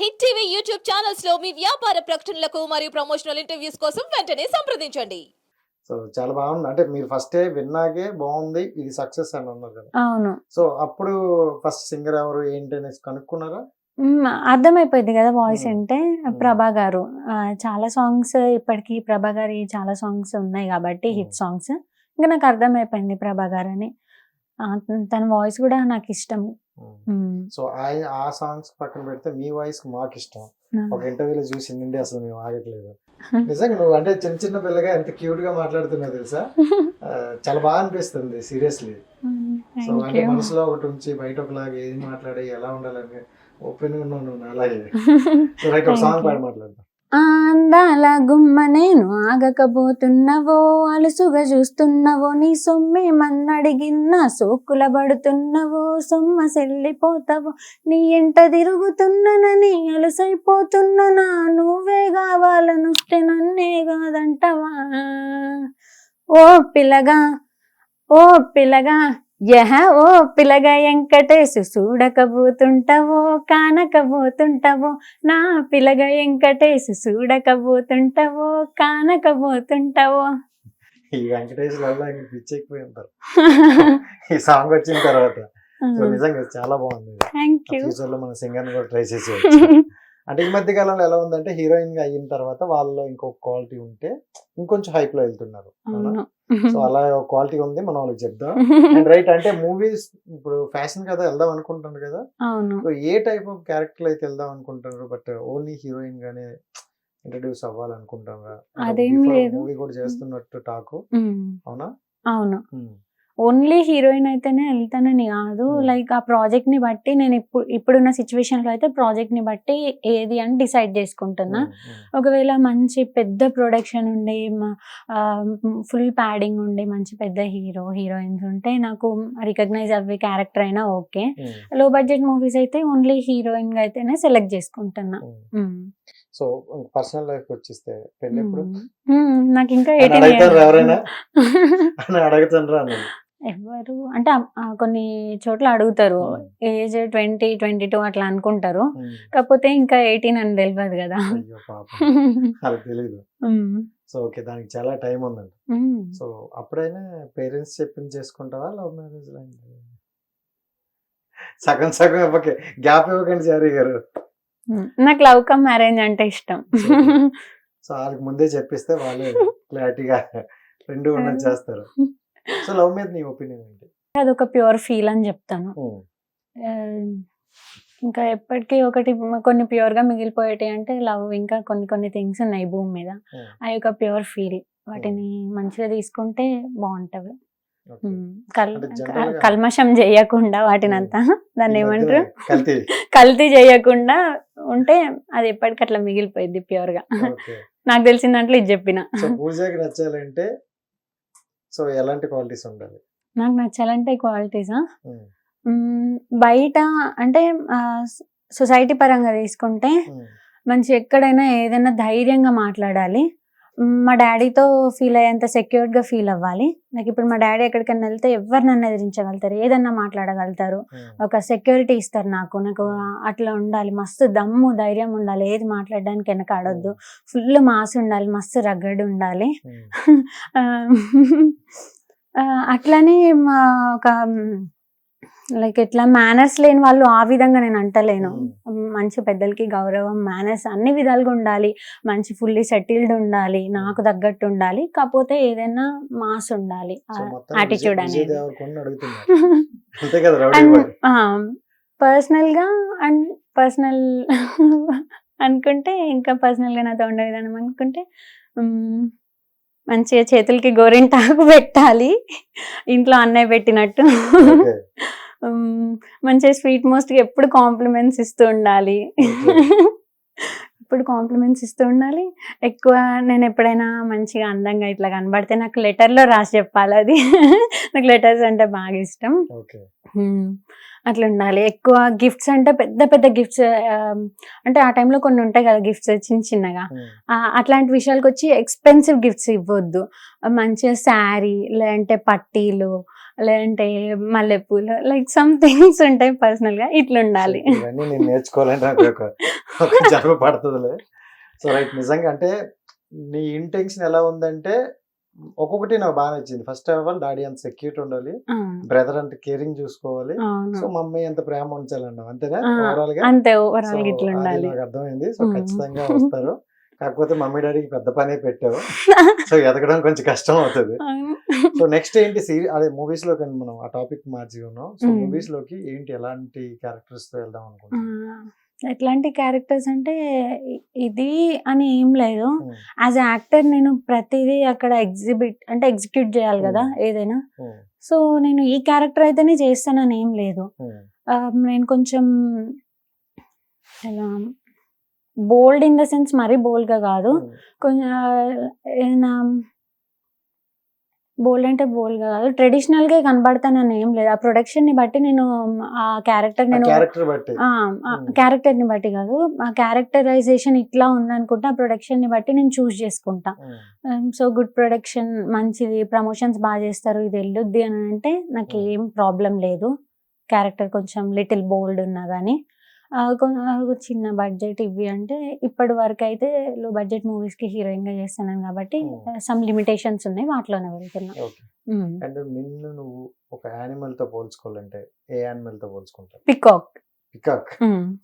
Hit TV YouTube ఛానల్స్లో మీ వ్యాపార ప్రకటనలకు మరియు ప్రమోషనల్ ఇంటర్వ్యూస్ కోసం వెంటనే సంప్రదించండి. సో చాలా బాగుంది. అంటే మీరు ఫస్ట్ విన్నాకే బాగుంది ఇది సక్సెస్ అని అన్నారు కదా. అవును. సో అప్పుడు ఫస్ట్ సింగర్ ఎవరు ఏంటి అనేసి కనుక్కున్నారా? మ్మ్, అర్థమైపోయింది కదా వాయిస్ మ్మ్. అంటే. ప్రభా గారు. ఆ, చాలా సాంగ్స్ ఇప్పటికి ప్రభా గారి చాలా సాంగ్స్ ఉన్నాయి కాబట్టి మ్మ్. హిట్ సాంగ్స్ ఇంకా నాకు అర్థమైపోయింది ప్రభా గారు అని తన వాయిస్ కూడా నాకు ఇష్టం. సో ఆయన ఆ సాంగ్స్ పక్కన పెడితే మీ వాయిస్ మాకు ఇష్టం ఒక ఇంటర్వ్యూలో చూసి నుండి అసలు మేము ఆగట్లేదు. నిజంగా నువ్వు అంటే చిన్న చిన్న పిల్లగా ఎంత క్యూట్గా మాట్లాడుతున్నావు తెలుసా? చాలా బాగా అనిపిస్తుంది సీరియస్లీ. సో అంటే. మనసులో ఒకటి ఉంచి బయట ఒకలాగా ఏది మాట్లాడి ఎలా ఉండాలని ఓపెన్గా ఉన్నావు నువ్వు అలాగే సో రైట్ ఒక సాంగ్. పాడి మాట్లాడదాం. అందాల గుమ్మ నేను ఆగకపోతున్నవో అలుసుగా చూస్తున్నవో నీ సొమ్మే మన్నడిగిన్నా సోకుల పడుతున్నవో సొమ్మ సెల్లిపోతావో నీ ఎంట తిరుగుతున్ననని అలుసైపోతున్ననా నువ్వే కావాలనుస్తే నన్నే కాదంటవా? ఓ పిల్లగా ఓ పిల్లగా యహ ఓ పిల్లగా వెంకటేశు చూడకపోతుంటావో కానకపోతుంటావో నా పిల్లగా వెంకటేశు చూడకపోతుంటావో కానకపోతుంటావో. ఈ వెంకటేష్ వల్ల ఉంటారు. ఈ సాంగ్ వచ్చిన తర్వాత. సో నిజంగా చాలా బాగుంది. ఫ్యూచర్లో మన సింగర్ కూడా ట్రై చేసి అంటే ఈ మధ్య కాలంలో ఎలా ఉందంటే హీరోయిన్గా అయిన తర్వాత వాళ్ళలో ఇంకొక క్వాలిటీ ఉంటే ఇంకొంచెం హైప్లో వెళ్తున్నారు సో అలా క్వాలిటీ ఉంది మనం వాళ్ళకి చెప్దాం. అండ్ రైట్ అంటే మూవీస్ ఇప్పుడు ఫ్యాషన్ కదా వెళ్దాం అనుకుంటున్నారు కదా? So a type of character అయితే వెళ్దాం అనుకుంటున్నారు? బట్ ఓన్లీ హీరోయిన్ గానే ఇంట్రడ్యూస్ అవ్వాలనుకుంటారా అదేం లేదు. మూవీ కూడా చేస్తున్నట్టు టాకు అవునా? అవును. ఓన్లీ హీరోయిన్ అయితేనే వెళ్తానని కాదు. Hmm. లైక్ ఆ ప్రాజెక్ట్ని బట్టి నేను ఇప్పుడు ఇప్పుడున్న సిచ్యువేషన్లో అయితే ప్రాజెక్ట్ని బట్టి ఏది అని డిసైడ్ చేసుకుంటున్నా. ఉమ్, ఉమ్, ఒకవేళ మంచి పెద్ద ప్రొడక్షన్ ఉండి ఫుల్ ప్యాడింగ్ ఉండి మంచి పెద్ద హీరో హీరోయిన్స్ ఉంటే నాకు రికగ్నైజ్ అవ్వే క్యారెక్టర్ అయినా ఓకే. లో బడ్జెట్ మూవీస్ అయితే ఓన్లీ హీరోయిన్గా అయితేనే సెలెక్ట్ చేసుకుంటున్నా. సో పర్సనల్ లైఫ్ వచ్చేస్తే పెళ్ళి. నాకు ఇంకా ఎవరైనా? అడుగుతుండ్రా ఎవరు? అంటే ఆ- కొన్ని చోట్ల అడుగుతారు. ఏజ్ ట్వంటీ ట్వంటీ టూ అట్లా అనుకుంటారు. కాకపోతే ఇంకా ఎయిటీన్ అని తెలియదు కదా. అయ్యో పాపం. అది తెలియదు. సో ఓకే దానికి చాలా టైం ఉందండి. సో అప్పుడైనా పేరెంట్స్ చెప్పింది చేసుకుంటావా? లవ్ మ్యారేజ్ సగం సగం ఇవ్వకే. గ్యాప్ ఇవ్వకండి చారీ గారు. నాకు లవ్ కమ్ మ్యారేజ్ అంటే ఇష్టం. సో వాళ్ళకి ముందే చెప్పిస్తే వాళ్ళే క్లారిటీగా రెండు ఉన్నది చేస్తారు. సో లవ్ మీద నీ ఒపీనియన్ ఏంటి? అదొక ప్యూర్ ఫీల్ అని చెప్తాను. ఆ, ఇంకా ఎప్పటికీ ఒకటి కొన్ని ప్యూర్గా మిగిలిపోయేటి అంటే లవ్ ఇంకా కొన్ని కొన్ని థింగ్స్ ఉన్నాయి భూమి మీద. అవి ఒక ప్యూర్ ఫీల్. వాటిని మంచిగా తీసుకుంటే బాగుంటవి. కల్మషం చేయకుండా వాటినంతా దాన్ని ఈ ఏమంటారు? కల్తీ. చేయకుండా ఉంటే అది ఎప్పటికీ అట్లా మిగిలిపోయింది ప్యూర్గా నాకు తెలిసిన దాంట్లో ఇది చెప్పిన. పూజకి నచ్చాలంటే సో ఎలాంటి క్వాలిటీస్ ఉండాలి? నాకు నచ్చాలంటే క్వాలిటీసా? బయట అంటే సొసైటీ పరంగా తీసుకుంటే మంచి ఎక్కడైనా ఏదైనా ధైర్యంగా మాట్లాడాలి. మ్, డాడీతో ఫీల్ అయ్యేంత సెక్యూర్డ్గా ఫీల్ అవ్వాలి. నాకు ఇప్పుడు మా డాడీ ఎక్కడికైనా వెళ్తే ఎవరు నన్ను ఎదిరించగలుగుతారు? ఏదన్నా మాట్లాడగలుగుతారు? ఉమ్, ఒక సెక్యూరిటీ ఇస్తారు నాకు. నాకు అట్లా ఉండాలి. మస్తు దమ్ము ధైర్యం ఉండాలి. ఏది మాట్లాడడానికి వెనక ఆడొద్దు ఫుల్ మాస్ ఉండాలి. మస్తు రగ్గడ్ ఉండాలి. ఆ, అట్లనే మా ఒక లైక్ ఇట్లా మేనర్స్ లేని వాళ్ళు ఆ విధంగా నేను అంటలేను. మంచి పెద్దలకి గౌరవం మేనర్స్ అన్ని విధాలుగా ఉండాలి. మంచి ఫుల్లీ సెటిల్డ్ ఉండాలి. నాకు తగ్గట్టు ఉండాలి. కాకపోతే ఏదైనా మాస్ ఉండాలి. విజయ్ అనేది. పర్సనల్గా అండ్ పర్సనల్ అనుకుంటే ఇంకా పర్సనల్గా నాతో ఉండే విధానం అనుకుంటే మంచిగా చేతులకి గోరింటాకు పెట్టాలి. ఇంట్లో అన్నయ్య పెట్టినట్టు. మంచిగా స్వీట్ మోస్ట్ ఎప్పుడు కాంప్లిమెంట్స్ ఇస్తూ ఉండాలి. ఇప్పుడు కాంప్లిమెంట్స్ ఇస్తూ ఉండాలి. ఎక్కువ నేను ఎప్పుడైనా మంచిగా అందంగా ఇట్లా కనబడితే నాకు లెటర్లో రాసి చెప్పాలి అది. నాకు లెటర్స్ అంటే బాగా ఇష్టం. అట్లా ఉండాలి. ఎక్కువ గిఫ్ట్స్ అంటే పెద్ద పెద్ద గిఫ్ట్స్ అంటే ఆ టైంలో కొన్ని ఉంటాయి కదా గిఫ్ట్స్ చిన్న చిన్నగా. అట్లాంటి విషయాలకు వచ్చి ఎక్స్పెన్సివ్ గిఫ్ట్స్ ఇవ్వద్దు. మంచిగా శారీ లేదంటే పట్టీలు లేదంటే మల్లెపూలు లైక్ సమ్ థింగ్స్ ఉంటాయి పర్సనల్గా ఇట్లా ఉండాలి ఇవన్నీ నేను నేర్చుకోవాలంటే నాకు ఒక ఒక జన్మ పడుతుందిలే. సో రైట్ నిజంగా అంటే నీ ఇంటెన్షన్ ఎలా ఉందంటే ఒక్కొక్కటి నాకు బాగా నచ్చింది. ఫస్ట్ ఆఫ్ ఆల్ డాడీ అంత సెక్యూరిటీ ఉండాలి. బ్రదర్ అంత కేరింగ్ చూసుకోవాలి. సో మమ్మీ అంత ప్రేమ ఉంచాలన్నావు అంతేనా? ఓవరాల్గా? అంతే ఓవరాల్ ఇట్లా అది ఉండాలి నాకు అర్థమైంది. సో. ఖచ్చితంగా వస్తారు. కాకపోతే మమ్మీ డాడీకి పెద్ద పనే పెట్టావు. సో ఎదగడం కొంచెం కష్టం అవుతుంది. సో నెక్స్ట్ ఏంటి సీరీ అదే మూవీస్లోకి మనం ఆ టాపిక్ మార్చి ఉన్నాం సో. మూవీస్లోకి ఏంటి ఎలాంటి క్యారెక్టర్స్తో వెళ్దాం అనుకుంటున్నాం ఎట్లాంటి క్యారెక్టర్స్ అంటే ఇది అని ఏం లేదు. యాజ్ యాక్టర్ నేను ప్రతిదీ అక్కడ ఎగ్జిబిట్ అంటే ఎగ్జిక్యూట్ చేయాలి కదా. ఏదైనా. సో నేను ఈ క్యారెక్టర్ అయితేనే చేస్తానని ఏం లేదు. నేను కొంచెం ఎలా బోల్డ్ ఇన్ ద సెన్స్ మరీ బోల్డ్గా కాదు మ్మ్. కొంచెం బోల్డ్ అంటే బోల్డ్గా కాదు ట్రెడిషనల్గా కనబడతానని ఏం లేదు ఆ ప్రొడక్షన్ని బట్టి నేను ఆ క్యారెక్టర్ నేను క్యారెక్టర్ బట్టి Hmm. ని బట్టి కాదు ఆ క్యారెక్టరైజేషన్ ఇట్లా ఉందనుకుంటే ఆ ప్రొడక్షన్ని బట్టి నేను చూస్ చేసుకుంటా. సో గుడ్ ప్రొడక్షన్ మంచిది ప్రమోషన్స్ బాగా చేస్తారు ఇది వెళ్ళొద్ది అని అంటే నాకు Hmm. ఏం ప్రాబ్లం లేదు క్యారెక్టర్ కొంచెం లిటిల్ బోల్డ్ ఉన్నా కానీ చిన్న బడ్జెట్ ఇవి అంటే ఇప్పటి వరకు అయితే లో బడ్జెట్ మూవీస్కి హీరోయిన్గా చేస్తున్నాను కాబట్టి. సమ్ లిమిటేషన్స్ ఉన్నాయి వాటిలోనే వెళ్తున్నా. అండ్ నిన్ను నువ్వు ఒక యానిమల్తో పోల్చుకోవాలంటే ఏ యానిమల్తో పోల్చుకుంటావు? పికాక్. పికాక్.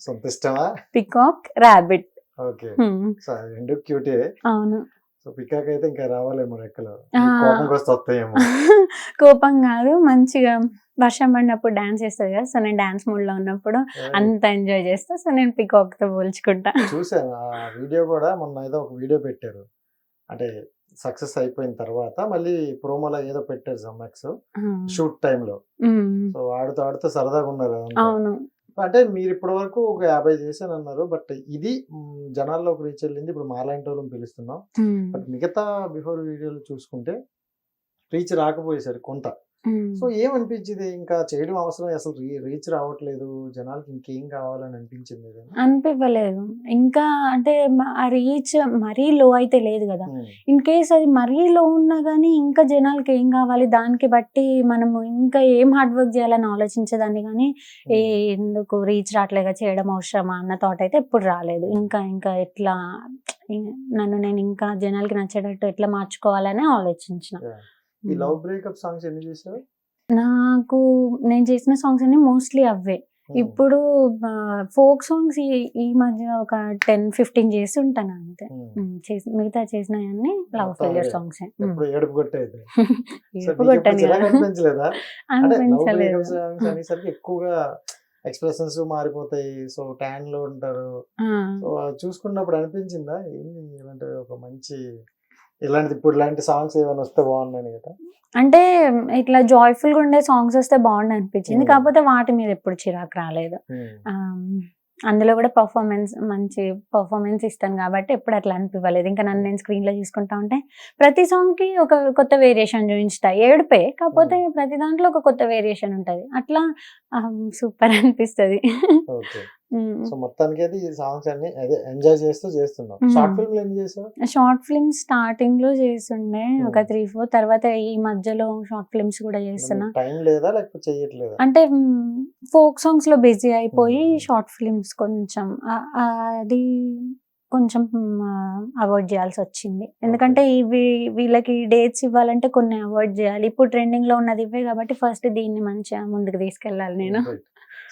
సొంత ఇష్టమా? Peacock rabbit. ఓకే. సో రెండు క్యూటే. అవును. పికాక్ అయితే ఇంకా రావాలేమో రెక్కలు. కోపం కాదు మంచిగా వర్షం పడినప్పుడు డాన్స్ చేస్తుంది కదా సో నేను డాన్స్ మూడ్లో ఉన్నప్పుడు అంత ఎంజాయ్ చేస్తా సో నేను పికాక్తో పోల్చుకుంటా. చూసాను ఆ వీడియో కూడా మొన్న ఏదో ఒక వీడియో పెట్టారు. అంటే సక్సెస్ అయిపోయిన తర్వాత మళ్ళీ ప్రోమోలో ఏదో పెట్టారు సమ్మాక్స్ షూట్ టైంలో. సో ఆడుతూ ఆడుతూ సరదాగా ఉన్నారు. అవును. అంటే మీరు ఇప్పటి వరకు ఒక యాభై చేశాను అన్నారు బట్ ఇది జనాల్లోకి రీచ్ వెళ్ళింది ఇప్పుడు మాలాంటి వాళ్ళని పిలుస్తున్నాం బట్ మిగతా బిఫోర్ వీడియోలు చూసుకుంటే రీచ్ రాకపోయేసరి కొంత. సో ఏమనిపించింది? ఇంకా చేయడం అవసరం అసలు రీచ్ రావట్లేదు జనాలకి ఇంకేం కావాలని అనిపించింది? అనిపించలేదు ఇంకా అంటే ఆ రీచ్ మరీ లో అయితే లేదు కదా. ఇన్ కేస్ అది మరీ లో ఉన్నా కానీ ఇంకా జనాలకి ఏం కావాలి దానికి బట్టి మనము ఇంకా ఏం హార్డ్ వర్క్ చేయాలని ఆలోచించేదాన్ని కానీ ఏ ఎందుకు రీచ్ రావట్లేగా చేయడం అవసరమా అన్న థాట్ అయితే ఎప్పుడు రాలేదు. ఇంకా ఇంకా ఎట్లా నన్ను నేను ఇంకా జనాలకి నచ్చేటట్టు ఎట్లా మార్చుకోవాలని ఆలోచించిన. ఈ లవ్ బ్రేకప్ సాంగ్స్ ఎన్ని చేశారు నాకు నేను చేసిన సాంగ్స్ అన్ని మోస్ట్లీ అవే. ఇప్పుడు ఫోక్ సాంగ్స్ ఈ మధ్య ఒక టెన్ ఫిఫ్టీన్ చేసి ఉంటాను అంతే. చేసి మిగతా చేసినవన్నీ లవ్ ఫెయిలియర్ అవే. సాంగ్స్. అనిపించలేదా? ఎక్కువగా ఎక్స్ప్రెషన్స్ మారిపోతాయి. సో ట్యాన్లో ఉంటారు సో చూసుకున్నప్పుడు అనిపించిందా? ఇలాంటి ఒక మంచి ఇలాంటిది ఇప్పుడు ఇలాంటి సాంగ్స్ ఏమైనా వస్తే బాగున్నాను కదా. అంటే ఇట్లా జాయ్ఫుల్గా ఉండే సాంగ్స్ వస్తే బాగుండు అనిపించింది. ఉమ్. కాకపోతే వాటి మీద ఎప్పుడు చిరాకు రాలేదు. ఆమ్, అందులో కూడా పర్ఫార్మెన్స్ మంచి పర్ఫార్మెన్స్ ఇస్తాను కాబట్టి ఎప్పుడు అట్లా అనిపించలేదు ఇంకా నన్ను నేను స్క్రీన్లో చూసుకుంటా ఉంటే ప్రతి సాంగ్కి ఒక కొత్త వేరియేషన్ చూపించుతా ఏడుపే కాకపోతే ప్రతి దాంట్లో ఒక కొత్త వేరియేషన్ ఉంటది. అట్లా సూపర్ అనిపిస్తుంది. సో మొత్తానికి అయితే ఈ సాంగ్స్ అన్ని అదే ఎంజాయ్ చేస్తూ చేస్తున్నాం. షార్ట్ ఫిల్మ్ ఎన్ని చేసావు? షార్ట్ ఫిల్మ్స్ స్టార్టింగ్లో చేస్తుండే. Hmm. ఒక త్రీ ఫోర్ తర్వాత ఈ మధ్యలో షార్ట్ ఫిల్మ్స్ కూడా చేస్తున్నా. టైం లేదా? లేకపోతే చెయ్యట్లేదా అంటే ఫోక్ సాంగ్స్లో బిజీ అయిపోయి Hmm. షార్ట్ ఫిల్మ్స్ కొంచెం అది కొంచెం అవాయిడ్ చేయాల్సి వచ్చింది. ఎందుకంటే ఇవి వీళ్ళకి డేట్స్ ఇవ్వాలంటే కొన్ని అవాయిడ్ చేయాలి. ఇప్పుడు ట్రెండింగ్లో ఉన్నది ఇవే కాబట్టి ఫస్ట్ దీన్ని మంచిగా ముందుకు తీసుకెళ్ళాలి నేను.